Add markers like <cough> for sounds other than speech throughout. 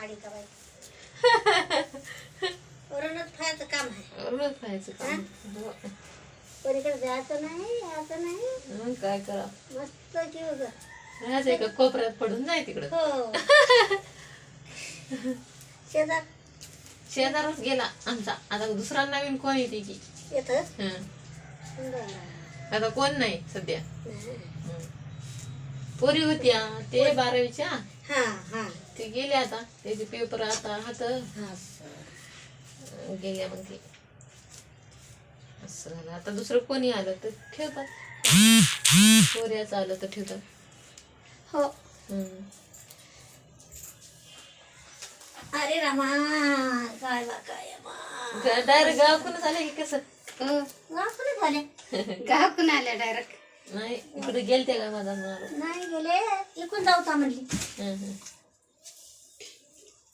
माडी का बाई खायचं काम आहे रोज खायचं काम. कोणीकडे जायचं नाही यायचं नाही। मग काय करा? मस्त एका कोपऱ्यात पडून जाय तिकडं। हो। <laughs> शेजार। शेजारच गेला आमचा. आता दुसरा नवीन कोण येते की येत? हं. आता कोण नाही सध्या? हं. पोरी होत्या ते बारावीच्या? हा हा. ते गेले आता. त्याचे पेपर आता हात हा. गेल्या मग ते. असं झालं. आता दुसरं कोणी आलं तर ठेवतात. पोऱ्याचं आलं तर ठेवतात. हो. अरे रामा काय बा काय बा डायरेक्ट गावाकडून आलं की कसं? गावकडे झाले गावकून आल्या डायरेक्ट. नाही इकडे गेलते का माझा मारो नाही गेले. इकून जाऊ का म्हणली? हं, हं.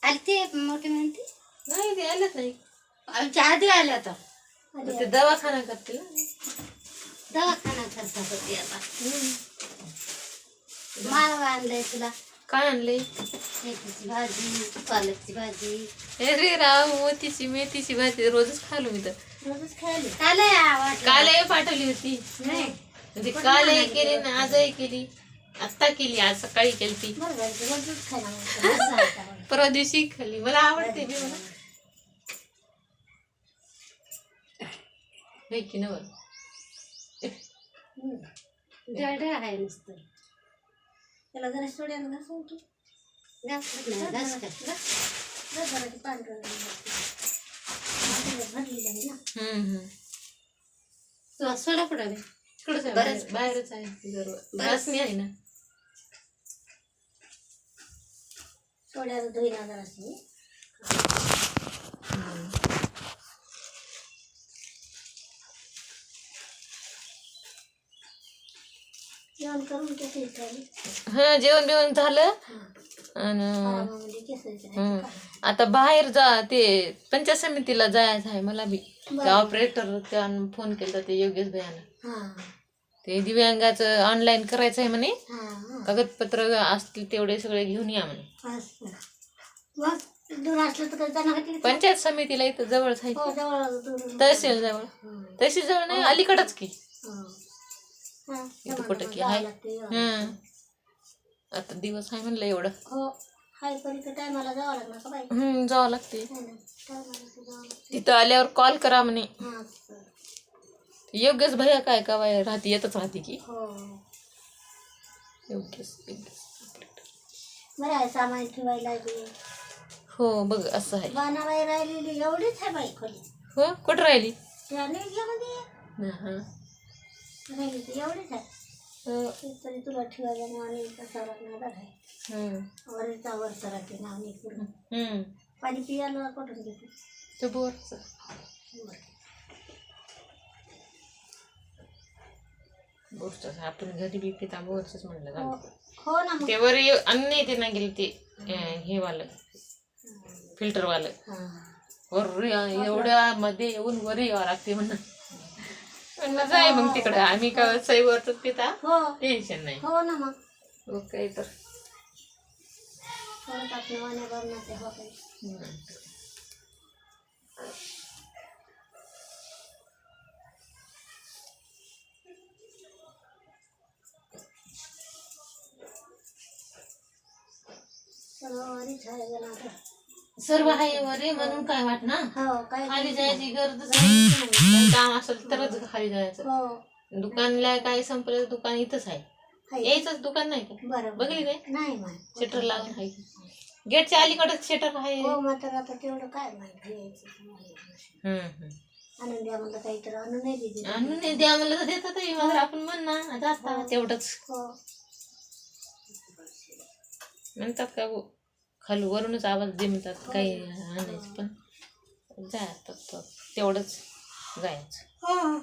आली ते मोठी म्हणते? नाही ते आलंच नाही आमच्या आधी आल्या तर ते दवाखाना करतील ना. दवाखाना करतात होती आता. माळव आणलंय तुला. काय आणले मेथीची भाजी पालकची भाजी. अरे राव मोतीची मेथीची भाजी रोजच खालो मी तर. रोजच खायली काल आवडलं. कालही पाठवली होती. नाही. म्हणजे कालही केली ना आजही केली. आत्ता केली आज सकाळी केली ती. <laughs> बरं. परवा दिवशी खाल्ली. मला आवडते मी मला. की नव. आहे नुसतं. त्याला जरा सोड्यानं घासून तू घास नाही घास काय? जरा ते पांढरं भरलेलं आहे ना. सोडा पुढे. बाहेरच आहे. जर घासणी आहे ना. जरा अशी जेवण करून हा जेवण बिवण झालं. आणि आता बाहेर जा ते पंचायत समितीला जायचं आहे मला बी. ते ऑपरेटर फोन केला ते योगेश भयानं हा. ते दिव्यांगाचं ऑनलाईन करायचं आहे म्हणे. हा. कागदपत्र असतील तेवढे सगळे घेऊन या म्हणे. असं. मग दूर असलं तर जाणार का? तिथे? पंचायत समितीला इथं जवळच आहे. हो जवळ दूर तहसील जवळ. तहसील जवळ नाही अलीकडच की. हो. हा, इथं कुठं की जावं आहे? लागते, हो. आता दिवस आहे म्हणलं एवढं. हो हाय पर्यंत टायमाला जावं लागणार का बाई? हम्म जावं लागते. हो ना, टायमाला तर जावं लागतं. तिथं आल्यावर कॉल करा म्हणे. हा, असं. योग्यच भैया काय का बाय राहते येतच राहते की. हो. बरं आहे सामान ठेवायला. हो बघ असं आहे बाणाबाई राहिलेली एवढीच आहे बाई खोली हो कुठं राहिली त्या हा, हा. राहिली एवढीच आहे हो. तरी तुला ठेवायला नाव कसा लागणार आहे हम्म. वरचा वरचा राहते नाव नाही. पाणी पियाला कुठून घेते ते बोरचं. बोरचं आपण घरी बी पिता बोरच म्हणलं हो जाऊ. हो ना मग. ते वर ये- अन्न येते ना गेले ते अं, हे वालं फिल्टर वालं. हा. वर एवढ्या मध्ये येऊन वर यावं लागते म्हणून. म्हणलं जाय मग तिकडं. आम्ही का सईवरच पिता? हो. टेन्शन नाही. हो ना मग. मग काही तर. परत आपल्या वाण्या बरणाचे हो काही हम्म. सर्व आहे आता वरे म्हणून काय वाटणार? हो काय खाली जायची काही काम असेल तरच खाली जायचं. हो. दुकानला काय संपलं दुकान इथंच आहे. यायचंच दुकान नाही का? बरं बघली काय? नाही माहीत. शटर लागून आहे. गेटच्या अलीकडच शटर आहे. हो मात्र आता तेवढं काय माहिती. हम्म, हम्म. आणून द्या म्हणलं काही तर आणून नाही दिली आणून नाही द्या म्हणलं तर देतात हे. मग आपण म्हण ना जाता तेवढंच. हो. म्हणतात का हो, खाली वरूनच आवाज दे म्हणतात काही आणायचं पण जातात. तेवढंच जायचं.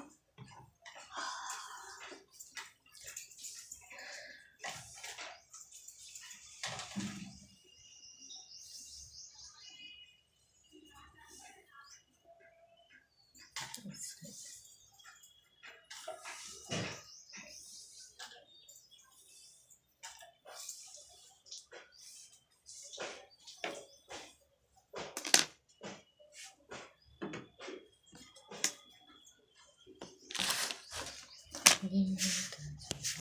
हो भीम